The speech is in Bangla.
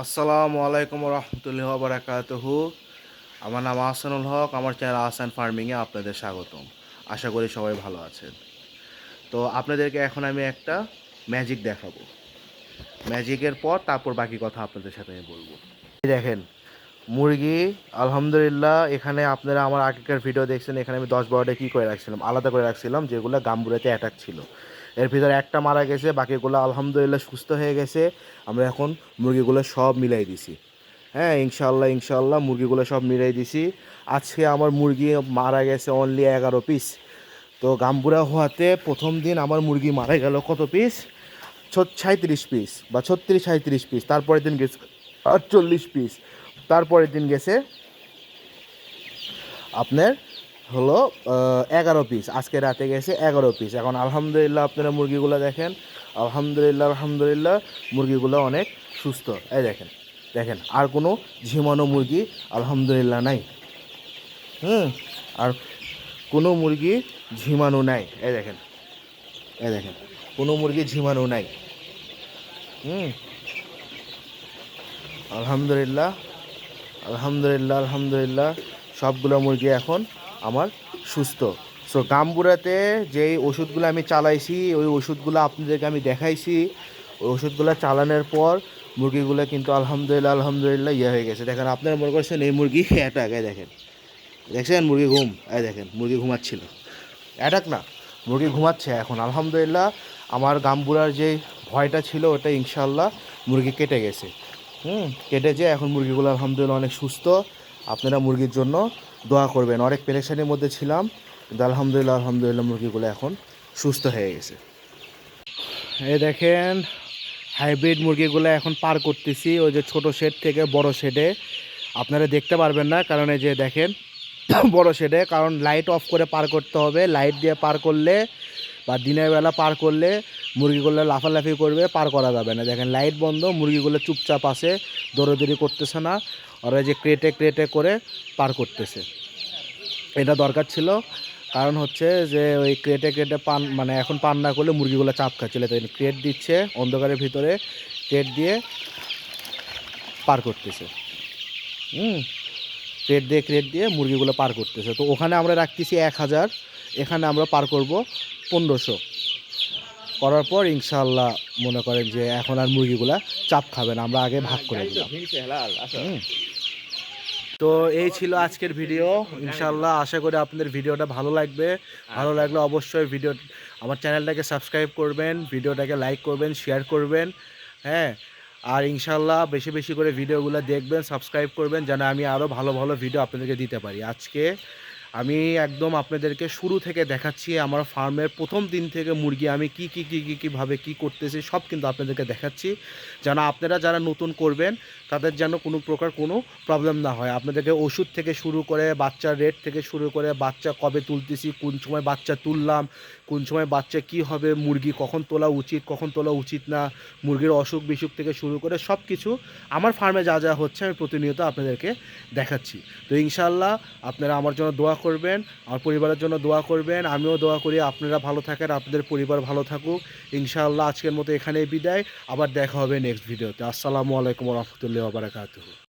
আসসালামু আলাইকুম রহমতুল্লাহ বারাকাতুহু। আমার নাম আহসানুল হক, আমার চ্যানেল আহসান ফার্মিংয়ে আপনাদের স্বাগতম। আশা করি সবাই ভালো আছেন। তো আপনাদেরকে এখন আমি একটা ম্যাজিক দেখাবো। ম্যাজিকের পর তারপর বাকি কথা আপনাদের সাথে আমি বলব। দেখেন, মুরগি, আলহামদুলিল্লাহ, এখানে আপনারা আমার আগেকার ভিডিও দেখছেন, এখানে আমি দশ বারোটা কী করে রাখছিলাম? আলাদা করে রাখছিলাম, যেগুলো গাম্বুরাতে অ্যাটাক ছিল। এর ভিতরে একটা মারা গেছে, বাকিগুলো আলহামদুলিল্লাহ সুস্থ হয়ে গেছে। আমরা এখন মুরগিগুলো সব মিলাই দিছি। হ্যাঁ ইনশাল্লাহ ইনশাল্লাহ মুরগিগুলো সব মিলাই দিছি। আজকে আমার মুরগি মারা গেছে অনলি এগারো পিস তো গাম্বুরা হওয়াতে প্রথম দিন আমার মুরগি মারা গেল কত পিস সাঁত্রিশ পিস বা ছত্রিশ সাঁত্রিশ পিস তারপরের দিন গেছে আটচল্লিশ পিস তারপরের দিন গেছে আপনার হলো এগারো পিস আজকে রাতে গেছে এগারো পিস এখন আলহামদুলিল্লাহ আপনারা মুরগিগুলো দেখেন। আলহামদুলিল্লাহ আলহামদুলিল্লাহ, মুরগিগুলো অনেক সুস্থ। এই দেখেন দেখেন, আর কোনো ঝিমানো মুরগি আলহামদুলিল্লাহ নাই। হুম, আর কোনো মুরগি ঝিমানো নাই। এই দেখেন এ দেখেন, কোনো মুরগি ঝিমানো নাই। হুম, আলহামদুলিল্লাহ আলহামদুলিল্লাহ আলহামদুলিল্লাহ, সবগুলো মুরগি এখন আমার সুস্থ। সো গাম্বুরাতে যেই ওষুধগুলো আমি চালাইছি, ওই ওষুধগুলো আপনাদেরকে আমি দেখাইছি। ওই ওষুধগুলো চালানোর পর মুরগিগুলো কিন্তু আলহামদুলিল্লাহ আলহামদুলিল্লাহ ইয়ে হয়ে গেছে। দেখেন, আপনারা মনে করছেন এই মুরগি অ্যাটাক এই দেখেন। দেখছেন, মুরগি ঘুম, এই দেখেন, মুরগি ঘুমাচ্ছিল। অ্যাটাক না, মুরগি ঘুমাচ্ছে এখন। আলহামদুলিল্লাহ, আমার গাম্বুরার যে ভয়টা ছিল, ওটা ইনশাল্লাহ মুরগি কেটে গেছে। হুম, কেটেছে, এখন মুরগিগুলো আলহামদুলিল্লাহ অনেক সুস্থ। আপনারা মুরগির জন্য দোয়া করবেন। অনেক পেরেশানির মধ্যে ছিলাম, কিন্তু আলহামদুলিল্লাহ আলহামদুলিল্লাহ মুরগিগুলো এখন সুস্থ হয়ে গেছে। এই দেখেন, হাইব্রিড মুরগিগুলো এখন পার করতেছি, ওই যে ছোট শেড থেকে বড় শেডে আপনারা দেখতে পারবেন না, কারণ এই যে দেখেন, বড় শেডে কারণ লাইট অফ করে পার করতে হবে। লাইট দিয়ে পার করলে বা দিনের বেলা পার করলে মুরগিগুলো লাফালাফি করবে, পার করা যাবে না। দেখেন, লাইট বন্ধ, মুরগিগুলো চুপচাপ আছে, দৌড়াদৌড়ি করতেছে না। ওরা যে ক্রেটে ক্রেটে করে পার করতেছে। এটা দরকার ছিল। কারণ হচ্ছে যে, ওই ক্রেটে ক্রেটে পান মানে এখন পান না করলে মুরগিগুলো চাপ খাচ্ছিল তাই ক্রেট দিচ্ছে অন্ধকারের ভিতরে, ক্রেট দিয়ে পার করতেছে। হুম, ক্রেট দিয়ে ক্রেট দিয়ে মুরগিগুলো পার করতেছে। তো ওখানে আমরা রাখতেছি এক হাজার, এখানে আমরা পার করব পনেরোশো। করার পর ইনশাল্লাহ মনে করেন যে এখন আর মুরগিগুলা চাপ খাবে না আমরা আগে ভাগ করে দিলাম তো এই ছিল আজকের ভিডিও। ইনশাল্লাহ আশা করি আপনাদের ভিডিওটা ভালো লাগবে। ভালো লাগলে অবশ্যই ভিডিও আমার চ্যানেলটাকে সাবস্ক্রাইব করবেন ভিডিওটাকে লাইক করবেন শেয়ার করবেন হ্যাঁ। আর ইনশাল্লাহ বেশি বেশি করে ভিডিওগুলো দেখবেন সাবস্ক্রাইব করবেন যেন আমি আরও ভালো ভালো ভিডিও আপনাদেরকে দিতে পারি। আজকে আমি একদম আপনাদেরকে শুরু থেকে দেখাচ্ছি আমার ফার্মের প্রথম দিন থেকে মুরগি আমি কি কি কি, কী, কীভাবে কী করতেছি, সব কিন্তু আপনাদেরকে দেখাচ্ছি। যেন আপনারা যারা নতুন করবেন, তাদের যেন কোনো প্রকার কোনো প্রবলেম না হয়। আপনাদেরকে ওষুধ থেকে শুরু করে বাচ্চার রেট থেকে শুরু করে বাচ্চা কবে তুলতেছি, কোন সময় বাচ্চা তুললাম, কোন সময় বাচ্চা কি হবে, মুরগি কখন তোলা উচিত, কখন তোলা উচিত না, মুরগির অসুখ বিসুখ থেকে শুরু করে সব কিছু আমার ফার্মে যা যা হচ্ছে আমি প্রতিনিয়ত আপনাদেরকে দেখাচ্ছি। তো ইনশাল্লাহ আপনারা আমার জন্য দোয়া করবেন, আমার পরিবারের জন্য দোয়া করবেন, আমিও দোয়া করি, আপনারা ভালো থাকেন, আপনাদের পরিবার ভালো থাকুক। ইনশাআল্লাহ আজকের মতো এখানেই বিদায়, আবার দেখা হবে নেক্সট ভিডিওতে আসসালামু আলাইকুম রহমতুল্লাহ বারাকাতুহু।